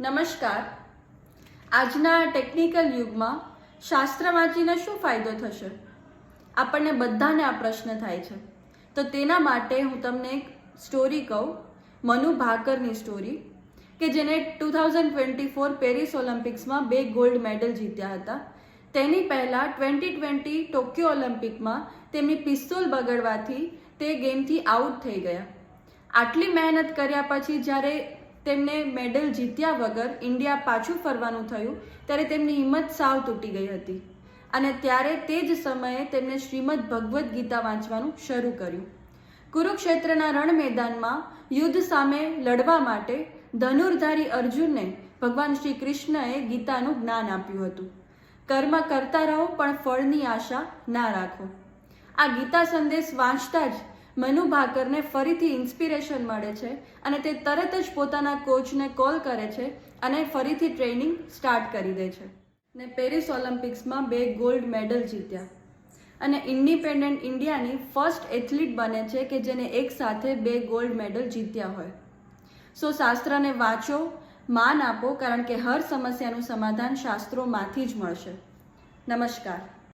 નમસ્કાર. આજના ટેકનિકલ યુગમાં શાસ્ત્ર વાંચીને શું ફાયદો થશે? આપણને બધાને આ પ્રશ્ન થાય છે. તો તેના માટે હું તમને એક સ્ટોરી કહું, મનુ ભાકરની સ્ટોરી કે જેને two thousand twenty four Paris ઓલિમ્પિક્સમાં બે ગોલ્ડ મેડલ જીત્યા હતા. તેની પહેલાં ટ્વેન્ટી ટ્વેન્ટી ટોક્યો ઓલિમ્પિકમાં તેમની પિસ્તોલ બગડવાથી તે ગેમથી આઉટ થઈ ગયા. આટલી મહેનત કર્યા પછી જ્યારે તેમને મેડલ જીત્યા વગર ઇન્ડિયા પાછું ફરવાનું થયું, ત્યારે તેમની હિંમત સાવ તૂટી ગઈ હતી. અને ત્યારે તે જ સમયે તેમણે શ્રીમદ ભગવદ્ ગીતા વાંચવાનું શરૂ કર્યું. કુરુક્ષેત્રના રણ મેદાનમાં યુદ્ધ સામે લડવા માટે ધનુર્ધારી અર્જુનને ભગવાન શ્રી કૃષ્ણએ ગીતાનું જ્ઞાન આપ્યું હતું. કર્મ કરતા રહો, પણ ફળની આશા ના રાખો. આ ગીતા સંદેશ વાંચતા જ મનુ ભાકરને ફરીથી ઇન્સ્પિરેશન મળે છે અને તે તરત જ પોતાના કોચને કોલ કરે છે અને ફરીથી ટ્રેનિંગ સ્ટાર્ટ કરી દે છે. ને પેરિસ ઓલિમ્પિક્સમાં બે ગોલ્ડ મેડલ જીત્યા. અને ઇન્ડિપેન્ડન્ટ ઇન્ડિયાની ફર્સ્ટ એથ્લીટ બને છે કે જેને એક સાથે બે ગોલ્ડ મેડલ જીત્યા હોય. સો શાસ્ત્રને વાંચો, માન આપો કારણ કે હર સમસ્યાનું સમાધાન શાસ્ત્રોમાંથી જ મળશે. નમસ્કાર.